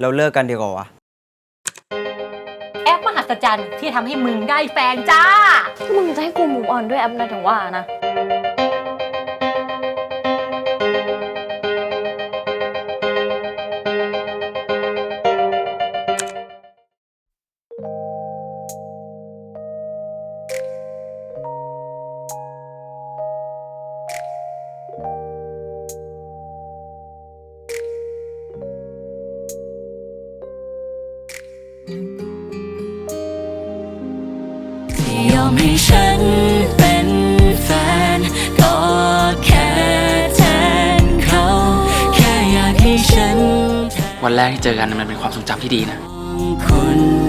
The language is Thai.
เราเลิกกันดีกว่าวะ แอปมหัศจรรย์ที่ทำให้มึงได้แฟนจ้า มึงจะให้กูมูฟออนด้วยแอปนะถึงว่านะ ยอมให้ฉันเป็นแฟน ก็แค่แทนเขา แค่อยากให้ฉันวันแรกที่เจอกันมันเป็นความทรงจำที่ดีนะ คุณ